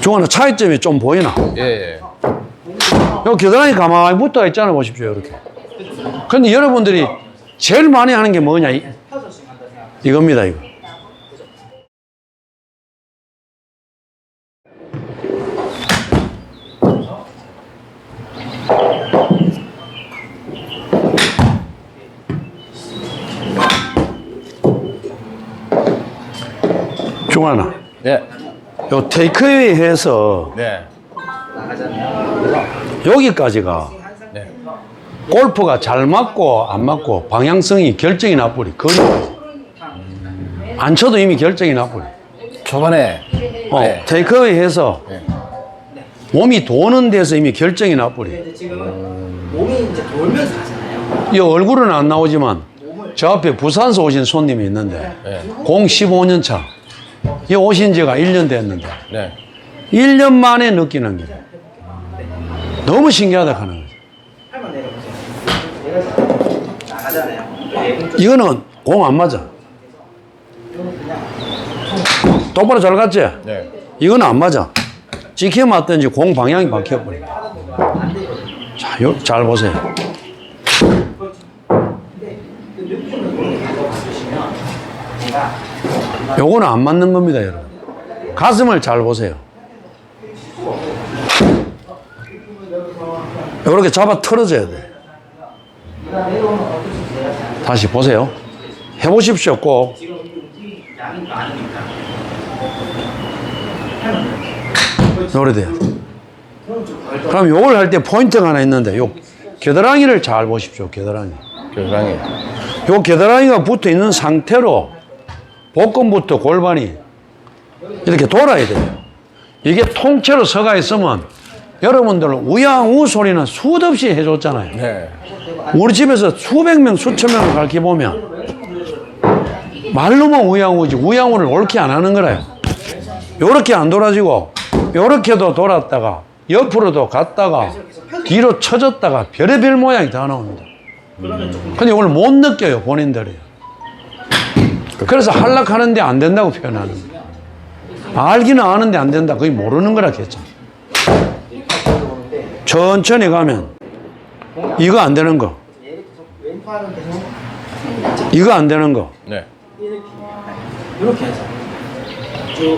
중간에 차이점이 좀 보이나? 예, 예. 요 겨드랑이 가만히 붙어 있잖아 보십시오 이렇게. 근데 여러분들이 제일 많이 하는 게 뭐냐 이, 이겁니다 이거. 중하나 네. 요 테이크웨이 해서 네. 여기까지가 네. 골프가 잘 맞고 안 맞고 방향성이 결정이 나버리 거리까지 안 쳐도 이미 결정이 나버리 초반에 어, 네. 테이크웨이 해서 네. 몸이 도는 데서 이미 결정이 나버리 지금 몸이 이제 돌면서 하잖아요. 이 얼굴은 안 나오지만 저 앞에 부산서 오신 손님이 있는데 네. 공 15년 차. 이 오신 지가 1년 됐는데 네. 1년 만에 느끼는 게 너무 신기하다 하는 거죠. 이거는 공 안 맞아. 똑바로 잘 갔지? 네. 이건 안 맞아. 찍혀 맞든지 공 방향이 바뀌어버려. 자, 요, 잘 보세요. 요거는 안 맞는 겁니다, 여러분. 가슴을 잘 보세요. 요렇게 잡아 틀어져야 돼. 다시 보세요. 해보십시오, 꼭. 양이 많으니까. 요래 돼요. 그럼 요걸 할 때 포인트가 하나 있는데, 요 겨드랑이를 잘 보십시오, 겨드랑이. 겨드랑이. 요 겨드랑이가 붙어 있는 상태로 복근부터 골반이 이렇게 돌아야 돼요. 이게 통째로 서가 있으면 여러분들 우양우 소리는 수도 없이 해줬잖아요. 네. 우리 집에서 수백 명, 수천 명을 가르쳐 보면 말로만 우양우지 우양우를 옳게 안 하는 거라요. 요렇게 안 돌아지고 요렇게도 돌았다가 옆으로도 갔다가 뒤로 쳐졌다가 별의별 모양이 다 나옵니다. 근데 이걸 못 느껴요 본인들이. 그래서 한락하는데 안 된다고 표현하는 거예요. 알기는 아는데 안 된다. 그게 모르는 거라 했죠. 천천히 가면 이거 안 되는 거, 이거 안 되는 거, 네. 이렇게 해서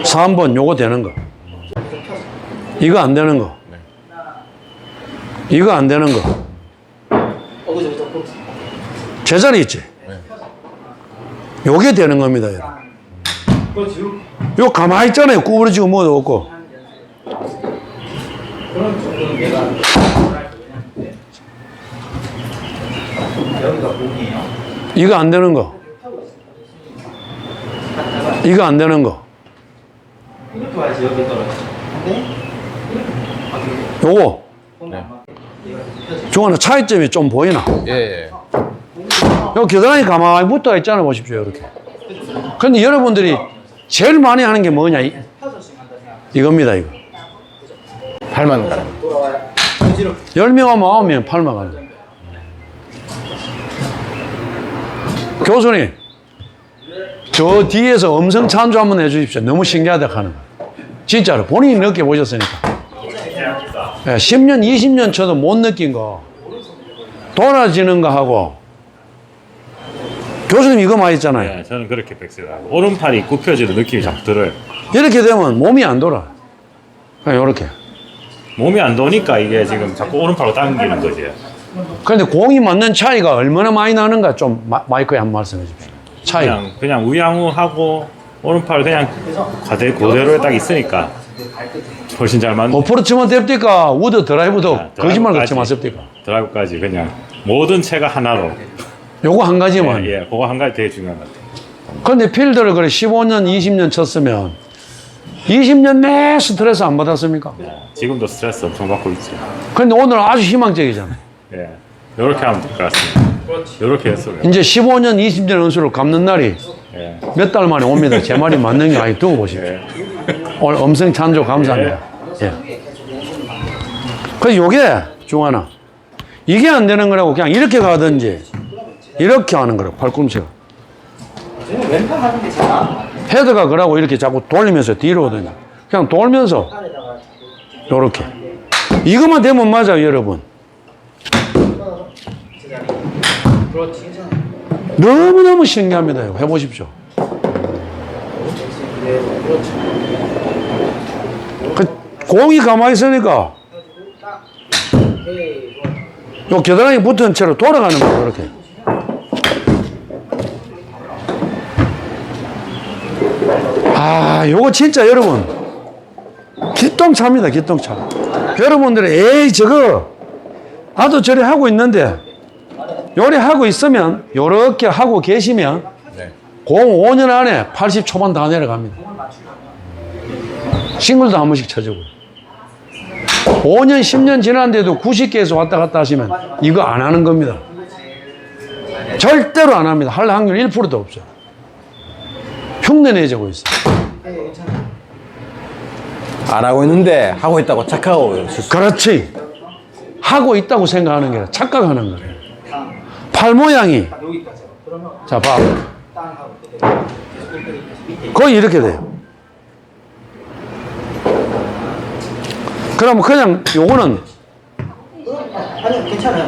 3번 요거 되는 거, 이거 안 되는 거, 이거 안 되는 거, 어. 제자리 있지? 요게 되는 겁니다, 여러분. 요 가만히 있잖아요. 구부러지고 뭐도 없고. 이거 안 되는 거, 이거 안 되는 거, 요거. 네. 중간에 차이점이 좀 보이나? 예, 예. 요 겨드랑이 가만히 붙어 있잖아 보십시오 이렇게. 근데 여러분들이 제일 많이 하는 게 뭐냐 이. 이겁니다 이거. 팔만 가는. 돌아와요. 뒤로 열명 하면 아홉 명 팔만 가는 거야. 교수님 저 뒤에서 음성 찬조 한번 해주십시오. 너무 신기하다 하는 거. 진짜로 본인이 느껴보셨으니까. 예, 10년 20년 쳐도 못 느낀 거 돌아지는 거 하고 교수님 이거 많이 있잖아요. 네, 저는 그렇게 백세하고 오른팔이 굽혀지는 느낌이 자꾸 들어요. 이렇게 되면 몸이 안 돌아. 그냥 이렇게. 몸이 안 도니까 이게 지금 자꾸 오른팔로 당기는 거지. 그런데 공이 맞는 차이가 얼마나 많이 나는가 좀 마, 마이크에 한 말씀해 주십시오. 차이. 그냥 그냥 우양우하고 오른팔 그냥 과대 그대로 딱 있으니까 훨씬 잘 맞는 어프로치만 됩니까? 우드 드라이브도 아, 거짓말. 같이 맞습니까? 드라이브까지 그냥 모든 채가 하나로. 요거 한 가지만. 예, 예, 그거 한 가지 되게 중요한 것 같아요. 그런데 필드를 그래 15년, 20년 쳤으면 20년 내 스트레스 안 받았습니까? 지금도 스트레스 엄청 받고 있죠. 그런데 오늘 아주 희망적이잖아요. 예, 이렇게 하면 될 것 같습니다. 이렇게 했어요. 이제 15년, 20년 연수를 갚는 날이 예, 몇 달 만에 옵니다. 제 말이 맞는 게 아니 두고 보십시오. 예, 오늘 음성 찬조 감사합니다. 예. 그 요게 중하나 이게 안 되는 거라고 그냥 이렇게 가든지 이렇게 하는 거라고 팔꿈치가 왼팔 하는 게 제일. 헤드가 그러고 이렇게 자꾸 돌리면서 뒤로 오더니 그냥 돌면서 요렇게. 이것만 되면 맞아요, 여러분. 너무너무 신기합니다. 이거 해보십시오. 그 공이 가만히 있으니까. 요 겨드랑이 붙은 채로 돌아가는 거예요, 이렇게. 아, 요거 진짜 여러분, 기똥차입니다, 기똥차. 여러분들이, 에이, 저거, 나도 저래 하고 있는데, 요래 하고 있으면, 요렇게 하고 계시면, 네. 공 5년 안에 80 초반 다 내려갑니다. 싱글도 한 번씩 쳐주고. 5년, 10년 지났는데도 90개에서 왔다 갔다 하시면 이거 안 하는 겁니다. 절대로 안 합니다. 할 확률 1%도 없어요. 흉내 내 자고 있어요. 네, 괜찮아. 안 하고 있는데 하고 있다고 착하고 그렇지. 하고 있다고 생각하는 게 아니라 착각하는 거예요. 팔 모양이. 그러면 자, 봐. 거의 이렇게 돼요. 그러면 그냥 요거는.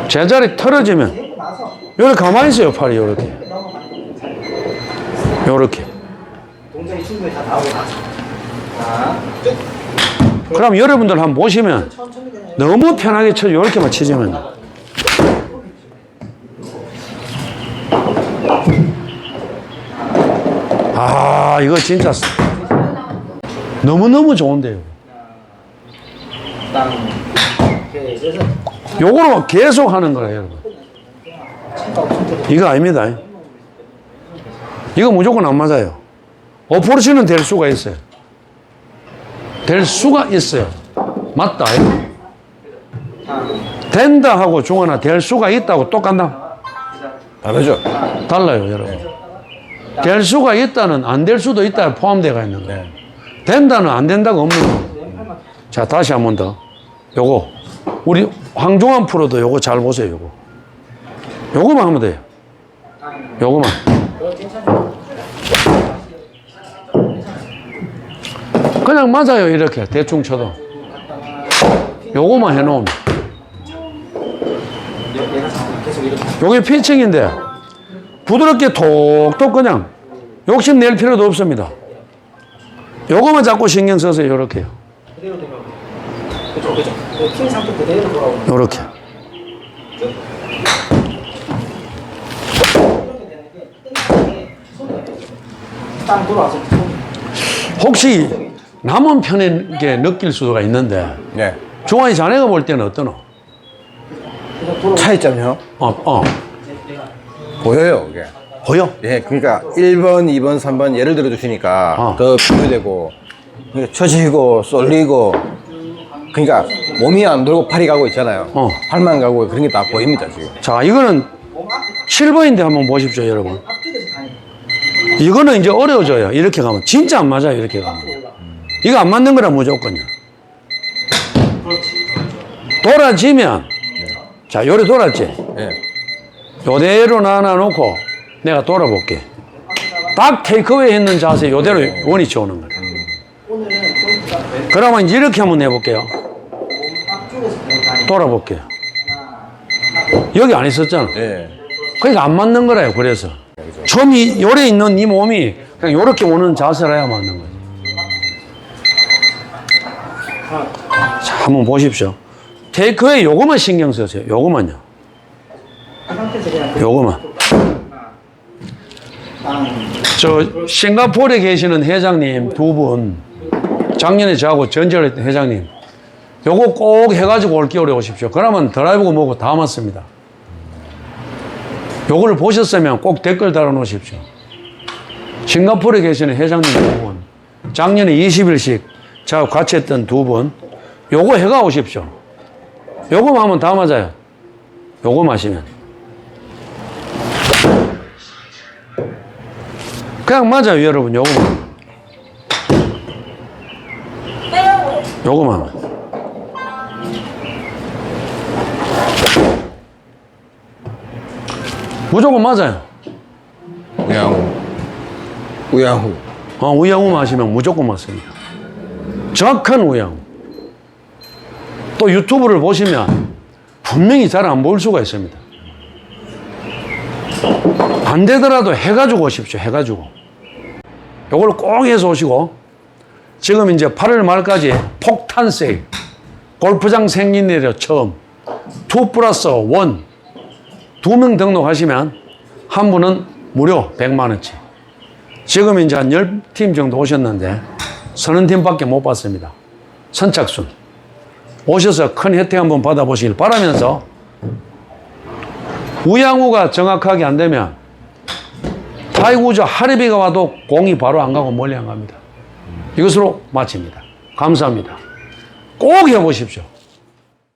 제자리 털어지면 요렇게 가만히 있어요, 팔이 요렇게. 요렇게. 충분히 다 나오고 나서. 자, 쭉. 그럼 여러분들 한번 보시면. 너무 편하게 쳐 요렇게만 치지면 아 이거 진짜 너무너무 좋은데요 요거로 계속 하는 거예요 여러분. 이거 아닙니다 이거 무조건 안 맞아요 어프로치는 될 수가 있어요 될 수가 있어요 맞다 된다 하고 중하나 될 수가 있다고 똑같나? 다르죠? 달라요, 여러분. 될 수가 있다는 안 될 수도 있다 포함되어 있는 거예요. 네. 된다는 안 된다가 없는 거예요. 자, 다시 한 번 더. 요거. 우리 황종환 프로도 요거 잘 보세요, 요거. 요거만 하면 돼요. 요거만. 그냥 맞아요, 이렇게. 대충 쳐도. 요거만 해놓으면. 요게 피칭인데 부드럽게 톡톡 그냥 욕심 낼 필요도 없습니다. 요거만 자꾸 신경 써서 요렇게요. 요렇게. 혹시 남은 편에 느낄 수가 있는데 네. 중환이 자네가 볼 때는 어떠노? 차이점이요? 어, 어. 보여요, 그게. 보여? 예, 그러니까 1번, 2번, 3번 예를 들어 주시니까 어. 더 비교되고 그러니까 처지고 쏠리고 그러니까 몸이 안 돌고 팔이 가고 있잖아요. 어. 팔만 가고 그런 게 다 보입니다, 지금. 자, 이거는 몸 앞에 7번인데 한번 보십시오, 여러분. 이거는 이제 어려워져요. 이렇게 가면. 진짜 안 맞아요, 이렇게 가면. 이거 안 맞는 거라. 그렇지. 돌아지면, 자, 요래 돌았지? 예. 요대로 놔놔놓고 내가 돌아볼게. 딱 테이크웨이 했는 자세 요대로 원위치 오는 왼- 그러면 이제 이렇게 한번 해볼게요. 돌아볼게요. 여기 안 있었잖아. 예. 그러니까 안 맞는 거라요. 그래서 처음이 요래 있는 이 몸이 그냥 요렇게 오는 자세라 해야 맞는 거예 자, 한번 보십시오. 테이크웨이 요거만 신경 쓰세요. 요거만요. 요거만. 땅. 저 싱가포르에 계시는 회장님 두 분, 작년에 저하고 전지했던 회장님, 요거 꼭 해가지고 올겨울에 오십시오. 그러면 드라이브고 뭐고 다 맞습니다. 요거를 보셨으면 꼭 댓글 달아놓으십시오. 싱가포르에 계시는 회장님 두 분, 작년에 20일씩 저하고 같이 했던 두 분, 요거 해가 오십시오. 요거만 하면 다 맞아요. 요거 마시면. 그냥 맞아요, 여러분. 요거만. 요거만. 무조건 맞아요. 우양후. 우양후. 어, 우양우 마시면 무조건 맞습니다. 정확한 우양우. 또 유튜브를 보시면 분명히 잘 안 보일 수가 있습니다. 안 되더라도 해가지고 오십시오. 해가지고. 요걸 꼭 해서 오시고 지금 이제 8월 말까지 폭탄 세일. 골프장 생긴 일이요 처음. 2 플러스 1. 두 명 등록하시면 한 분은 무료 100만원치. 지금 이제 한 10팀 정도 오셨는데 서른 팀밖에 못 봤습니다. 선착순. 오셔서 큰 혜택 한번 받아보시길 바라면서 우양우가 정확하게 안 되면 타이구저 하리비가 와도 공이 바로 안 가고 멀리 안 갑니다. 이것으로 마칩니다. 감사합니다. 꼭 해보십시오.